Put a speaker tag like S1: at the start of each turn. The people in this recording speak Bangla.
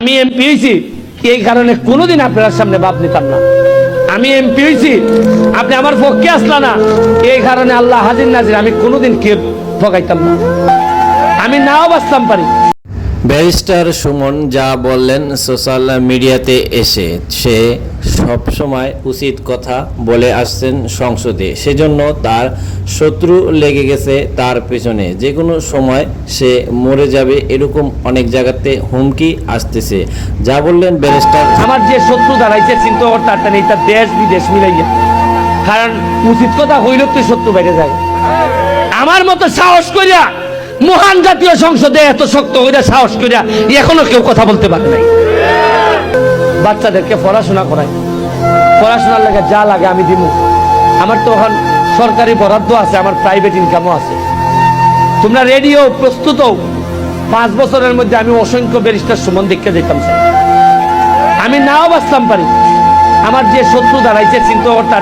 S1: আমি এমপি হয়েছি, এই কারণে কোনোদিন আপনার সামনে বাপ নিতাম না। আমি এমপি হয়েছি, আপনি আমার পক্ষে আসলা না। এই কারণে আল্লাহ হাজির নাজির, আমি কোনোদিন কে ঠকাইতাম না। আমি নাও বাঁচতাম পারি।
S2: ব্যারিস্টার সুমন যা বললেন সোশ্যাল মিডিয়াতে এসে, সে সব সময় উচিত কথা বলে আসছেন সংসদে। সেজন্য তার শত্রু লেগে গেছে তার পেছনে। যে কোনো সময় সে মরে যাবে এরকম অনেক জায়গাতে হুমকি আসতেছে। যা বললেন ব্যারিস্টার
S1: আমার যে শত্রু দাঁড়াইছে, চিন্তা করতে পারতেন এটা দেশ, বিদেশ মিলাইয়া। কারণ উচিত কথা হইল তো শত্রু বেড়ে যায়। আমার মতো সাহস করিয়া মহান জাতীয় সংসদে এত শক্ত করিয়া সাহস করিয়া এখনও কেউ কথা বলতে পারে নাই। বাচ্চাদেরকে পড়াশোনা করাই। পড়াশোনার লাগে যা লাগে আমি দিব আমার তো এখন সরকারি বরাদ্দ আছে, আমার প্রাইভেট ইনকামও আছে। তোমরা রেডিও প্রস্তুত। পাঁচ বছরের মধ্যে আমি অসংখ্য ব্যারিস্টার সুমন দেখতে যেতাম আমি নাও বাঁচতাম পারি। আমার যে শত্রু দাঁড়াইছে, চিন্তা করতে